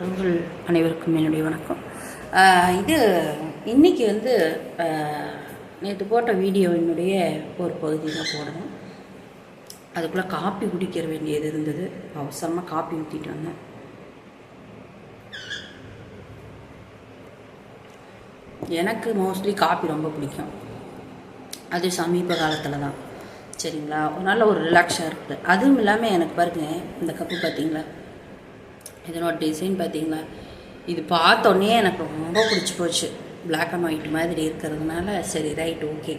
உறவுகள் அனைவருக்கும் என்னுடைய வணக்கம். இது இன்னைக்கு வந்து நேற்று போட்ட வீடியோவினுடைய ஒரு பகுதி தான் போடணும். அதுக்குள்ளே காப்பி குடிக்க வேண்டியது இருந்தது. அவசரமாக காப்பி ஊற்றிட்டு வந்தேன். எனக்கு மோஸ்ட்லி காப்பி ரொம்ப பிடிக்கும். அது சமீப காலத்தில் தான். சரிங்களா? ஒரு நல்ல ஒரு ரிலாக்ஸாக இருக்குது அதுவும் இல்லாமல் எனக்கு பாருங்க இந்த கப்பு பார்த்தீங்களா இதனோட டிசைன் பார்த்தீங்களா? இது பார்த்தோன்னே எனக்கு ரொம்ப பிடிச்சி போச்சு. பிளாக் அண்ட் ஒயிட் மாதிரி இருக்கிறதுனால சரி ரைட் ஓகே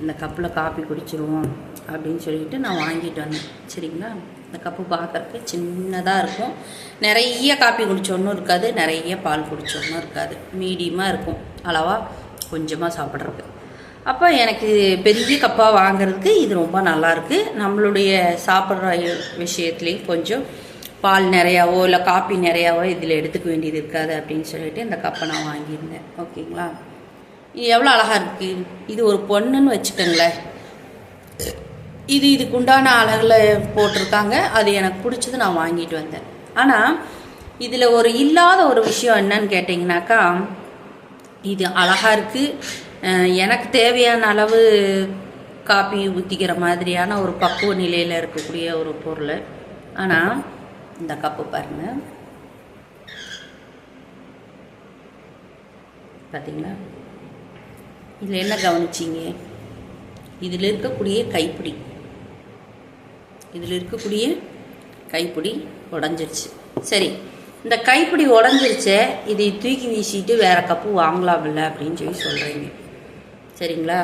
இந்த கப்பில் காப்பி குடிச்சிருவோம் அப்படின்னு சொல்லிட்டு நான் வாங்கிட்டு வந்தேன். சரிங்களா? இந்த கப்பு பார்க்குறக்கு சின்னதாக இருக்கும். நிறைய காப்பி குடித்தோன்னும் இருக்காது நிறைய பால் குடித்தோன்னும் இருக்காது. மீடியமாக இருக்கும். அளவாக கொஞ்சமாக சாப்பிட்றதுக்கு. அப்போ எனக்கு பெரிய கப்பாக வாங்குறதுக்கு இது ரொம்ப நல்லாயிருக்கு நம்மளுடைய சாப்பிட்ற விஷயத்துலேயும் கொஞ்சம் பால் நிறையாவோ இல்லை காப்பி நிறையாவோ இதில் எடுத்துக்க வேண்டியது இருக்காது அப்படின்னு சொல்லிட்டு இந்த கப்பை நான் வாங்கியிருந்தேன். ஓகேங்களா? இது எவ்வளோ அழகாக இருக்குது இது ஒரு பொண்ணுன்னு வச்சுக்கோங்களேன். இது இதுக்கு உண்டான அழகில் போட்டிருக்காங்க. அது எனக்கு பிடிச்சது நான் வாங்கிட்டு வந்தேன். ஆனால் இதில் ஒரு இல்லாத ஒரு விஷயம் என்னன்னு கேட்டிங்கனாக்கா இது அழகாக இருக்குது எனக்கு தேவையான அளவு காப்பி ஊற்றிக்கிற மாதிரியான ஒரு பக்குவ நிலையில் இருக்கக்கூடிய ஒரு பொருள். ஆனால் இந்த கப்பு பாருங்க. பார்த்தீங்களா இதில் என்ன கவனிச்சிங்க? இதில் இருக்கக்கூடிய கைப்பிடி. இதில் இருக்கக்கூடிய கைப்பிடி உடஞ்சிருச்சு. சரி இந்த கைப்பிடி உடஞ்சிருச்சே இதை தூக்கி வீசிட்டு வேறு கப்பு வாங்கலாம்ல அப்படின்னு சொல்லி சொல்கிறீங்க சரிங்களா?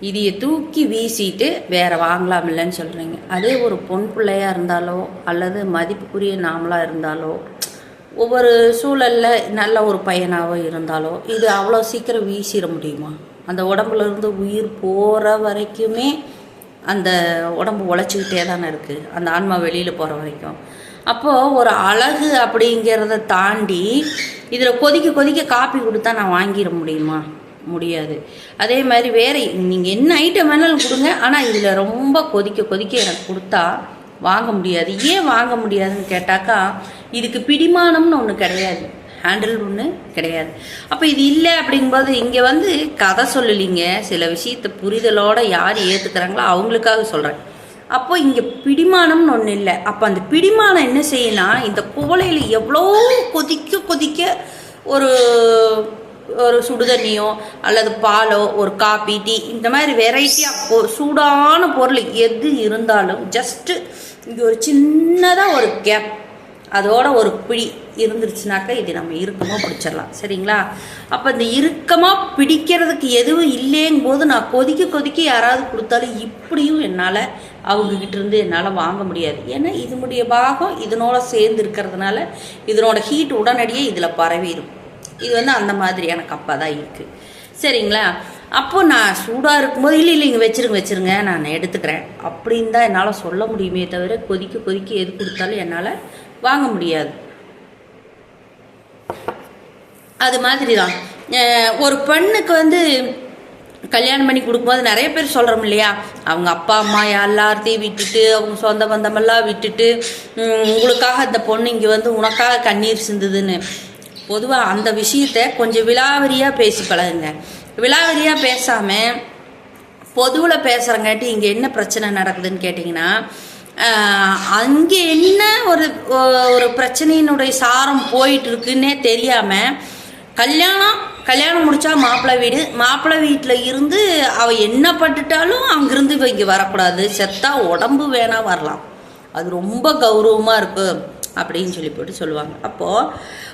இதையை தூக்கி வீசிட்டு வேற வாங்கலாமில்லன்னு சொல்கிறீங்க அதே ஒரு பொன் பிள்ளையாக இருந்தாலோ அல்லது மதிப்புக்குரிய நாமளாக இருந்தாலோ ஒவ்வொரு சூழலில் நல்ல ஒரு பையனாகவோ இருந்தாலோ இது அவ்வளோ சீக்கிரம் வீசிட முடியுமா? அந்த உடம்புல இருந்து உயிர் போகிற வரைக்குமே அந்த உடம்பு உழைச்சிக்கிட்டே தானே இருக்குது அந்த ஆன்மா வெளியில் போகிற வரைக்கும். அப்போது ஒரு அழகு அப்படிங்கிறத தாண்டி இதில் கொதிக்க கொதிக்க காப்பி கொடுத்தா நான் வாங்கிட முடியுமா? முடியாது. அதே மாதிரி வேறு நீங்கள் என்ன ஐட்டம் வேணாலும் கொடுங்க. ஆனால் இதில் ரொம்ப கொதிக்க கொதிக்க எனக்கு கொடுத்தா வாங்க முடியாது. ஏன் வாங்க முடியாதுன்னு கேட்டாக்கா இதுக்கு பிடிமானம்னு ஒன்று கிடையாது. ஹேண்டில் ஒன்று கிடையாது. அப்போ இது இல்லை அப்படிங்கும்போது இங்கே வந்து கதை சொல்லலிங்க. சில விஷயத்தை புரிதலோடு யார் ஏற்றுக்கிறாங்களோ அவங்களுக்காக சொல்கிறேன் அப்போ இங்கே பிடிமானம்னு ஒன்று இல்லை. அப்போ அந்த பிடிமானம் என்ன செய்யணும் இந்த குவளையில் எவ்வளோ கொதிக்க கொதிக்க ஒரு ஒரு சுடுதண்ணியோ அல்லது பாலோ ஒரு காபி டீ இந்த மாதிரி வெரைட்டியாக சூடான பொருள் எது இருந்தாலும் ஜஸ்ட்டு இங்கே ஒரு சின்னதாக ஒரு கேப் அதோட ஒரு பிடி இருந்துருச்சுனாக்கா இது நம்ம இறுக்கமாக பிடிச்சிடலாம். சரிங்களா? அப்போ இந்த இறுக்கமாக பிடிக்கிறதுக்கு எதுவும் இல்லைங்கும் போது நான் கொதிக்க கொதிக்க யாராவது கொடுத்தாலும் இப்படியும் என்னால் அவங்கக்கிட்ட இருந்து என்னால் வாங்க முடியாது. ஏன்னா இதனுடைய பாகம் இதனோட சேர்ந்து இருக்கிறதுனால இதனோட ஹீட் உடனடியே இதில் பரவிடும் இது வந்து அந்த மாதிரியான கப்பாக தான் இருக்குது சரிங்களா? அப்போ நான் சூடாக இருக்கும்போது இல்லை இல்லை இங்கே வச்சிருங்க வச்சிருங்க நான் எடுத்துக்கிறேன். அப்படின்னு தான் என்னால் சொல்ல முடியுமே தவிர கொதிக்க கொதிக்க எது கொடுத்தாலும் என்னால் வாங்க முடியாது. அது மாதிரி தான். ஒரு பெண்ணுக்கு வந்து கல்யாணம் பண்ணி கொடுக்கும்போது நிறைய பேர் சொல்கிறோம் இல்லையா? அவங்க அப்பா அம்மா எல்லாத்தையும் விட்டுட்டு அவங்க சொந்த பந்தமெல்லாம் விட்டுட்டு உங்களுக்காக இந்த பொண்ணு இங்கே வந்து உனக்காக கண்ணீர் சிந்துதுன்னு. பொதுவாக அந்த விஷயத்த கொஞ்சம் விலாவரியாக பேசி பழகுங்க. விலாவரியாக பேசாமல் பொதுவில் பேசுகிறங்காட்டி இங்கே என்ன பிரச்சனை நடக்குதுன்னு கேட்டிங்கன்னா அங்கே என்ன ஒரு ஒரு பிரச்சனையினுடைய சாரம் போயிட்டு இருக்குன்னே தெரியாமல் கல்யாணம் கல்யாணம் முடித்தா மாப்பிள்ளை வீடு மாப்பிள்ளை வீட்டில் இருந்து அவள் என்ன பட்டுட்டாலும் அங்கேருந்து இங்கே வரக்கூடாது. செத்தா உடம்பு வேணால் வரலாம். அது ரொம்ப கௌரவமாக இருக்குது அப்படின்னு சொல்லி போட்டு சொல்லுவாங்க. அப்போது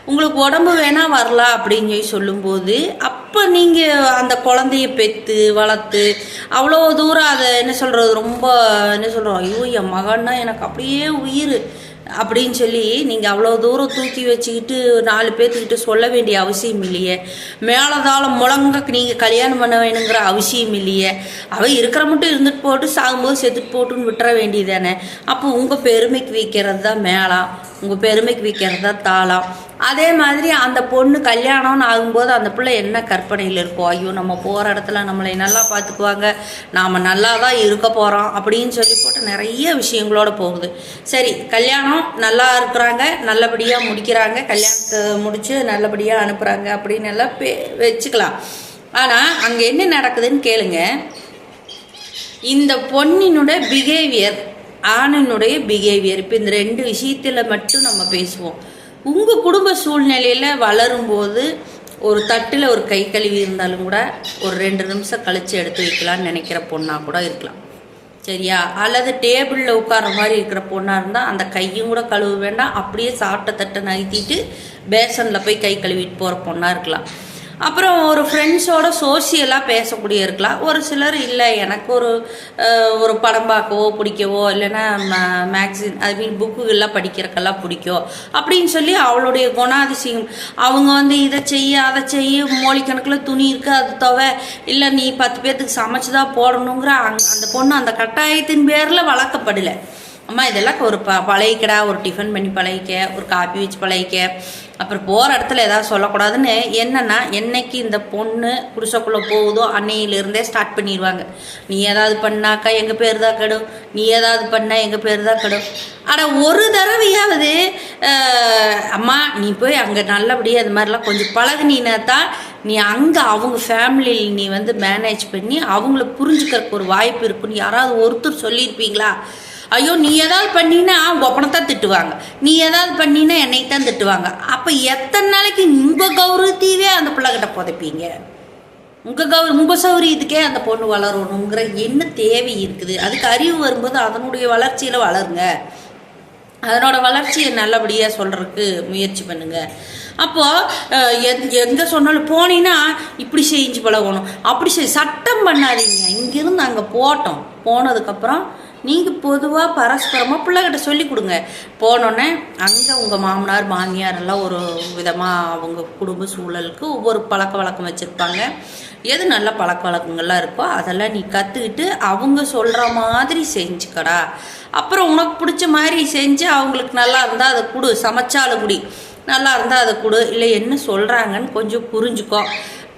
உங்களுக்கு உடம்பு வேணால் வரலாம் அப்படின்னு சொல்லி சொல்லும்போது அப்போ நீங்கள் அந்த குழந்தைய பெற்று வளர்த்து அவ்வளோ தூரம் அதை என்ன சொல்கிறது ரொம்ப என்ன சொல்கிறோம் ஐயோ என் மகன்னா எனக்கு அப்படியே உயிர். அப்படின்னு சொல்லி நீங்கள் அவ்வளோ தூரம் தூக்கி வச்சுக்கிட்டு நாலு பேர்த்துக்கிட்ட சொல்ல வேண்டிய அவசியம் இல்லையே. மேலதாளம் முழங்க நீங்கள் கல்யாணம் பண்ண வேணுங்கிற அவசியம் இல்லையே. அவள் இருக்கிற மட்டும் இருந்துட்டு போட்டு சாகும்போது செத்துட்டு போட்டுன்னு விட்டுற வேண்டியதானே அப்போ உங்கள் பெருமைக்கு வைக்கிறது தான் மேளம். உங்கள் பெருமைக்கு விற்கிறது தான் தாளம். அதே மாதிரி அந்த பொண்ணு கல்யாணம்னு ஆகும்போது அந்த பிள்ளை என்ன கற்பனையில் இருக்கும் ஐயோ நம்ம போகிற இடத்துல நம்மளை நல்லா பார்த்துக்குவாங்க நாம் நல்லா தான் இருக்க போகிறோம் அப்படின்னு சொல்லி போட்டு நிறைய விஷயங்களோட போகுது. சரி கல்யாணம் நல்லா இருக்கிறாங்க நல்லபடியாக முடிக்கிறாங்க கல்யாணத்தை முடித்து நல்லபடியாக அனுப்புகிறாங்க அப்படின்னு எல்லாம் பே வச்சுக்கலாம். ஆனால் அங்கே என்ன நடக்குதுன்னு கேளுங்க. இந்த பொண்ணினுடைய பிஹேவியர் ஆணினுடைய பிஹேவியர் இப்போ இந்த ரெண்டு விஷயத்தில் மட்டும் நம்ம பேசுவோம். உங்கள் குடும்ப சூழ்நிலையில் வளரும்போது ஒரு தட்டில் ஒரு கை கழுவி இருந்தாலும் கூட ஒரு ரெண்டு நிமிஷம் கழித்து எடுத்து வைக்கலாம்னு நினைக்கிற பொண்ணாக கூட இருக்கலாம். சரியா? அல்லது டேபிளில் உட்கார மாதிரி இருக்கிற பொண்ணாக இருந்தால் அந்த கையும் கூட கழுவ வேண்டாம். அப்படியே சாப்பிட்ட தட்டை நகர்த்திட்டு பேசனில் போய் கை கழுவிட்டு போகிற பொண்ணாக இருக்கலாம். அப்புறம் ஒரு ஃப்ரெண்ட்ஸோட சோசியலாக பேசக்கூடிய இருக்கலாம் ஒரு சிலர் இல்லை எனக்கு ஒரு ஒரு படம் பார்க்கவோ பிடிக்கவோ இல்லைன்னா மேக்சின் ஐ மீன் புக்குகள்லாம் படிக்கிறக்கெல்லாம் பிடிக்கும். அப்படின்னு சொல்லி அவளுடைய குணாதிசயம். அவங்க வந்து இதை செய்ய அதை செய்ய மோழிக்கணக்கில் துணி இருக்கு அது தவிர இல்லை நீ பத்து பேர்த்துக்கு சமைச்சு தான் போடணுங்கிற அந்த பொண்ணு அந்த கட்டாயத்தின் பேரில் வளர்க்கப்படலை. அம்மா இதெல்லாம் ஒரு ப பழகிக்கடா ஒரு டிஃபன் பண்ணி பழகிக்க ஒரு காப்பி வச்சு பழகிக்க. அப்புறம் போகிற இடத்துல ஏதாவது சொல்லக்கூடாதுன்னு என்னென்னா என்னைக்கு இந்த பொண்ணு புருஷக்குள்ளே போகுதோ அன்னையிலிருந்தே ஸ்டார்ட் பண்ணிடுவாங்க நீ ஏதாவது பண்ணாக்கா எங்கள் பேர் தான் கெடும். நீ ஏதாவது பண்ணால் எங்கள் பேர் தான் கெடும். ஆனால் ஒரு தடவையாவது அம்மா நீ போய் அங்கே நல்லபடியாக அது மாதிரிலாம் கொஞ்சம் பழகுனீனா தான் நீ அங்கே அவங்க ஃபேமிலியில் நீ வந்து மேனேஜ் பண்ணி அவங்கள புரிஞ்சுக்கிறதுக்கு ஒரு வாய்ப்பு இருக்குன்னு யாராவது ஒருத்தர் சொல்லியிருப்பீங்களா? ஐயோ நீ ஏதாவது பண்ணினா ஒப்பனை தான் திட்டுவாங்க. நீ ஏதாவது பண்ணினா என்னை தான் திட்டுவாங்க. அப்போ எத்தனை நாளைக்கு உங்கள் கௌரவத்தையே அந்த பிள்ளைகிட்ட புதைப்பீங்க? உங்கள் கௌ உங்கள் சௌரியத்துக்கே அந்த பொண்ணு வளரணுங்கிற என்ன தேவை இருக்குது? அதுக்கு அறிவு வரும்போது அதனுடைய வளர்ச்சியில் வளருங்க. அதனோட வளர்ச்சியை நல்லபடியாக சொல்கிறதுக்கு முயற்சி பண்ணுங்க. அப்போது எந் எங்கே சொன்னாலும் போனீங்கன்னா இப்படி செஞ்சு பழகணும். அப்படி செய் சட்டம் பண்ணாதீங்க. இங்கேருந்து அங்கே போட்டோம் போனதுக்கப்புறம் நீங்கள் பொதுவாக பரஸ்பரமாக பிள்ளைகிட்ட சொல்லி கொடுங்க. போனோன்னே அங்கே உங்கள் மாமனார் மாமியார் எல்லாம் ஒரு விதமாக அவங்க குடும்ப சூழலுக்கு ஒவ்வொரு பழக்க வழக்கம் வச்சுருப்பாங்க. எது நல்ல பழக்க வழக்கங்கள்லாம் இருக்கோ அதெல்லாம் நீ கற்றுக்கிட்டு அவங்க சொல்கிற மாதிரி செஞ்சுக்கடா. அப்புறம் உனக்கு பிடிச்ச மாதிரி செஞ்சு அவங்களுக்கு நல்லா இருந்தால் அதை கொடு சமைச்சாலும் குடி. நல்லா இருந்தால் அதை கொடு இல்லை என்ன சொல்கிறாங்கன்னு கொஞ்சம் புரிஞ்சுக்கோ.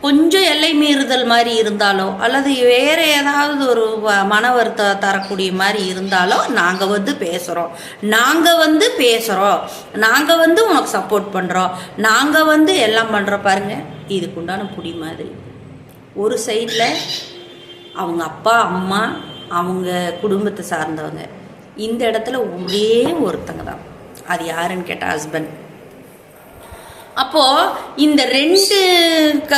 கொஞ்சம் எல்லை மீறுதல் மாதிரி இருந்தாலோ அல்லது வேறு ஏதாவது ஒரு மன வருத்த தரக்கூடிய மாதிரி இருந்தாலோ நாங்கள் வந்து பேசுகிறோம் நாங்கள் வந்து பேசுகிறோம் நாங்கள் வந்து உனக்கு சப்போர்ட் பண்ணுறோம் நாங்கள் வந்து எல்லாம் பண்ணுறோம் பாருங்க இதுக்குண்டான புடி மாதிரி. ஒரு சைடில் அவங்க அப்பா அம்மா அவங்க குடும்பத்தை சார்ந்தவங்க. இந்த இடத்துல ஒரே ஒருத்தங்க தான். அது யாருன்னு கேட்டால் ஹஸ்பண்ட் அப்போது இந்த ரெண்டு க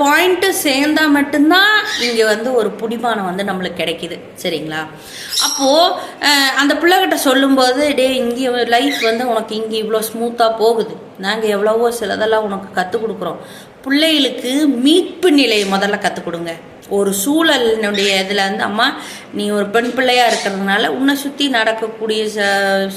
பாயிண்ட்டு சேர்ந்தா மட்டும்தான் இங்கே வந்து ஒரு புடிமானம் வந்து நம்மளுக்கு கிடைக்குது. சரிங்களா? அப்போது அந்த பிள்ளைகிட்ட சொல்லும்போது டே இங்கே லைஃப் வந்து உனக்கு இங்கே இவ்வளோ ஸ்மூத்தாக போகுது. நாங்கள் எவ்வளவோ சிலதெல்லாம் உனக்கு கற்றுக் கொடுக்குறோம். பிள்ளைகளுக்கு மீட்பு நிலையை முதல்ல கற்றுக் கொடுங்க. ஒரு சூழலினுடைய இதில் வந்து அம்மா நீ ஒரு பெண் பிள்ளையாக இருக்கிறதுனால உன்னை சுற்றி நடக்கக்கூடிய ச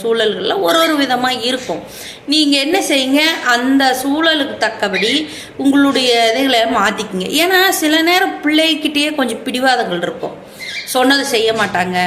சூழல்களில் ஒரு ஒரு விதமாக இருக்கும். நீங்கள் என்ன செய்யுங்க? அந்த சூழலுக்கு தக்கபடி உங்களுடைய இதைகளை மாற்றிக்கிங்க ஏன்னா சில நேரம் பிள்ளைகிட்டேயே கொஞ்சம் பிடிவாதங்கள் இருக்கும். சொன்னது செய்ய மாட்டாங்க.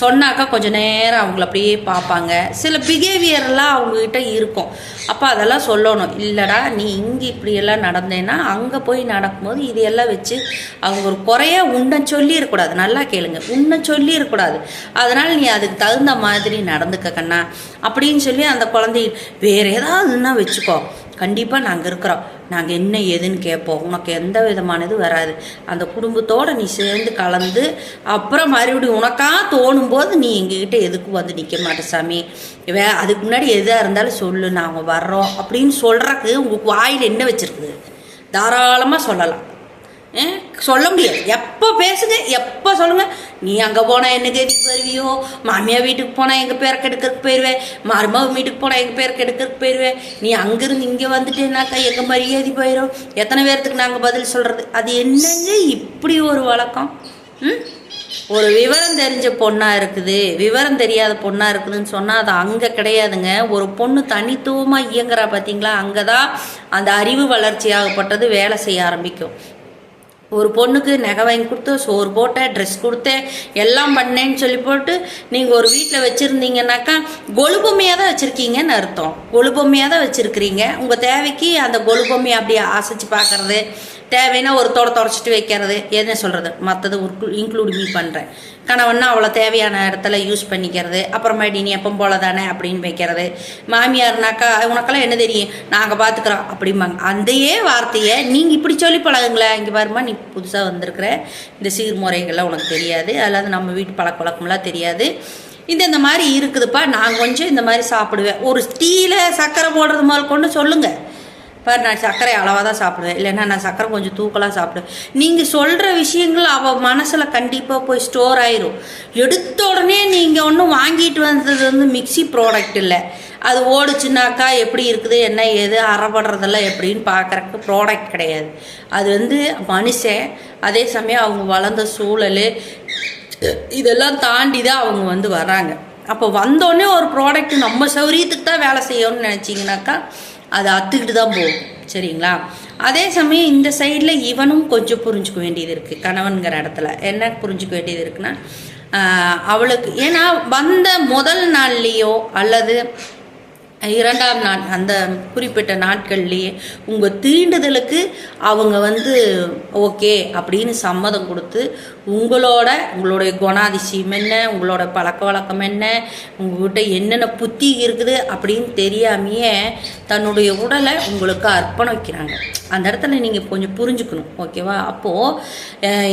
சொன்னாக்கா கொஞ்ச நேரம் அவங்கள அப்படியே பார்ப்பாங்க. சில பிஹேவியர்லாம் அவங்கக்கிட்ட இருக்கும். அப்போ அதெல்லாம் சொல்லணும். இல்லைடா நீ இங்கே இப்படியெல்லாம் நடந்தேன்னா அங்கே போய் நடக்கும்போது இதையெல்லாம் வச்சு அவங்க ஒரு குறைய உன்னை சொல்லிடக்கூடாது நல்லா கேளுங்க. உன்னை சொல்லிடக்கூடாது அதனால் நீ அதுக்கு தகுந்த மாதிரி நடந்துக்க கண்ணா. அப்படின்னு சொல்லி அந்த குழந்தை வேறு ஏதாவதுன்னா வச்சுக்கோ. கண்டிப்பாக நாங்கள் இருக்கிறோம். நாங்கள் என்ன ஏதுன்னு கேட்போம். உனக்கு எந்த விதமானது வராது. அந்த குடும்பத்தோடு நீ சேர்ந்து கலந்து அப்புறம் மறுபடியும் உனக்கா தோணும் போது நீ எங்ககிட்ட எதுக்கும் வந்து நிற்க மாட்டே சாமி. வே அதுக்கு முன்னாடி எதாக இருந்தாலும் சொல்லு நாங்கள் வர்றோம் அப்படின்னு சொல்கிறக்கு உங்களுக்கு வாயில் என்ன வச்சுருக்குது? தாராளமாக சொல்லலாம். சொல்ல முடியாது. எப்போ பேசுங்க எப்போ சொல்லுங்க. நீ அங்கே போனால் என்ன கேதிக்கு வருவியோ? மாமியார் வீட்டுக்கு போனால் எங்கள் பேரை கெடுக்கிறதுக்கு போயிடுவேன் மருமக வீட்டுக்கு போனால் எங்கள் பேரை கெடுக்கிறதுக்கு போயிடுவேன் நீ அங்கேருந்து இங்கே வந்துட்டேனாக்கா எங்கள் மரியாதை போயிடும் எத்தனை பேர்த்துக்கு நாங்கள் பதில் சொல்கிறது அது என்னங்க இப்படி ஒரு வழக்கம்? ம்? ஒரு விவரம் தெரிஞ்ச பொண்ணாக இருக்குது விவரம் தெரியாத பொண்ணாக இருக்குதுன்னு சொன்னால் அது அங்கே கிடையாதுங்க. ஒரு பொண்ணு தனித்துவமாக இயங்குறா பார்த்தீங்களா அங்கே தான் அந்த அறிவு வளர்ச்சியாகப்பட்டது வேலை செய்ய ஆரம்பிக்கும். ஒரு பொண்ணுக்கு நகை வாங்கி கொடுத்து சோறு போட்டேன் ட்ரெஸ் கொடுத்தேன் எல்லாம் பண்ணேன்னு சொல்லி போட்டு நீங்கள் ஒரு வீட்டில் வச்சுருந்தீங்கன்னாக்கா கொலுபொம்மையாக தான் வச்சுருக்கீங்கன்னு அர்த்தம். கொலுபொம்மையாக தான் வச்சுருக்கிறீங்க. உங்கள் தேவைக்கு அந்த கொலுபொம்மையை அப்படியே ஆசைச்சு பார்க்குறது தேவைன்னா ஒரு தொட தொடச்சிட்டு வைக்கிறது என்ன சொல்கிறது மற்றது இன்க்ளூட் மீ பண்ணுறேன் கணவன்னா அவ்வளோ தேவையான இடத்துல யூஸ் பண்ணிக்கிறது. அப்புறமேட்டி நீ எப்போ போல தானே அப்படின்னு வைக்கிறது. மாமியார்னாக்கா உனக்கெல்லாம் என்ன தெரியும்? நாங்கள் பார்த்துக்குறோம் அப்படிம்பாங்க. அந்தையே வார்த்தையை நீங்கள் இப்படி சொல்லி பழகுங்களேன் இங்கே பாருமா நீ புதுசாக வந்திருக்கிற. இந்த சீர்முறைகள்லாம் உனக்கு தெரியாது. அதாவது நம்ம வீட்டு பழக்க வழக்கம்லாம் தெரியாது. இந்த இந்த மாதிரி இருக்குதுப்பா. நான் கொஞ்சம் இந்த மாதிரி சாப்பிடுவேன். ஒரு டீயில் சர்க்கரை போடுறது முதல் கொண்டு சொல்லுங்கள் பாரு நான் சர்க்கரை அளவாக தான் சாப்பிடுவேன். இல்லைன்னா நான் சர்க்கரை கொஞ்சம் தூக்கலாக சாப்பிடுவேன். நீங்கள் சொல்கிற விஷயங்கள் அவள் மனசில் கண்டிப்பாக போய் ஸ்டோர் ஆயிரும். எடுத்த உடனே நீங்கள் ஒன்றும் வாங்கிட்டு வந்தது வந்து மிக்ஸி ப்ராடக்ட் இல்லை. அது ஓடுச்சுனாக்கா எப்படி இருக்குது என்ன ஏது அறப்படுறதெல்லாம் எப்படின்னு பார்க்குறக்கு ப்ராடக்ட் கிடையாது. அது வந்து மனுஷன் அதே சமயம் அவங்க வளர்ந்த சூழல் இதெல்லாம் தாண்டி தான் அவங்க வந்து வராங்க அப்போ வந்தோடனே ஒரு ப்ராடக்ட் நம்ம சௌரியத்துக்கு தான் வேலை செய்யணும்னு நினச்சிங்கனாக்கா அது அத்துக்கிட்டு தான் போகும். சரிங்களா? அதே சமயம் இந்த சைடில் இவனும் கொஞ்சம் புரிஞ்சுக்க வேண்டியது இருக்குது கணவன்கிற இடத்துல. என்ன புரிஞ்சுக்க வேண்டியது இருக்குன்னா அவளுக்கு ஏன்னா வந்த முதல் நாள்லேயோ அல்லது இரண்டாம் நாள் அந்த குறிப்பிட்ட நாட்கள்லேயே உங்கள் தீண்டுதலுக்கு அவங்க வந்து ஓகே அப்படின்னு சம்மதம் கொடுத்து உங்களோட உங்களுடைய குணாதிசயம் என்ன உங்களோட பழக்க வழக்கம் என்ன உங்ககிட்ட என்னென்ன புத்தி இருக்குது அப்படின்னு தெரியாமையே தன்னுடைய உடலை உங்களுக்கு அர்ப்பணம் வைக்கிறாங்க. அந்த இடத்துல நீங்கள் கொஞ்சம் புரிஞ்சுக்கணும் ஓகேவா? அப்போது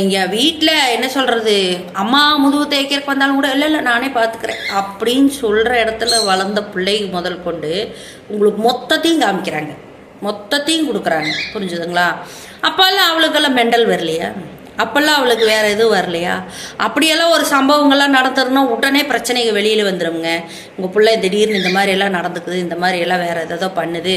இங்கே வீட்டில் என்ன சொல்கிறது அம்மா முதுகு தேய்க்கிறக்கு வந்தாலும் கூட இல்லை இல்லை நானே பார்த்துக்கிறேன் அப்படின்னு சொல்கிற இடத்துல வளர்ந்த பிள்ளை முதல் கொண்டு உங்களுக்கு மொத்தத்தையும் காமிக்கிறாங்க. மொத்தத்தையும் கொடுக்குறாங்க. புரிஞ்சுதுங்களா? அப்போல்லாம் அவளுக்கெல்லாம் மெண்டல் வரலையா? அப்போல்லாம் அவளுக்கு வேறு எதுவும் வரலையா? அப்படியெல்லாம் ஒரு சம்பவங்கள்லாம் நடந்துருன்னா உடனே பிரச்சனைகள் வெளியில் வந்துடுங்க உங்கள் பிள்ளை திடீர்னு இந்த மாதிரி எல்லாம் நடந்துக்குது இந்த மாதிரி எல்லாம் வேறு எதோ பண்ணுது.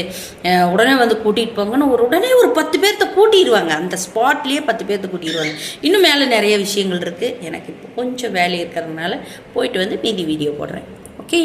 உடனே வந்து கூட்டிகிட்டு போங்கன்னு ஒரு உடனே ஒரு பத்து பேர்த்த கூட்டிடுவாங்க. அந்த ஸ்பாட்லேயே பத்து பேர்த்த கூட்டிடுவாங்க. இன்னும் மேலே நிறைய விஷயங்கள் இருக்குது எனக்கு இப்போ கொஞ்சம் வேலை இருக்கிறதுனால போயிட்டு வந்து மீதி வீடியோ போடுறேன். ஓகே?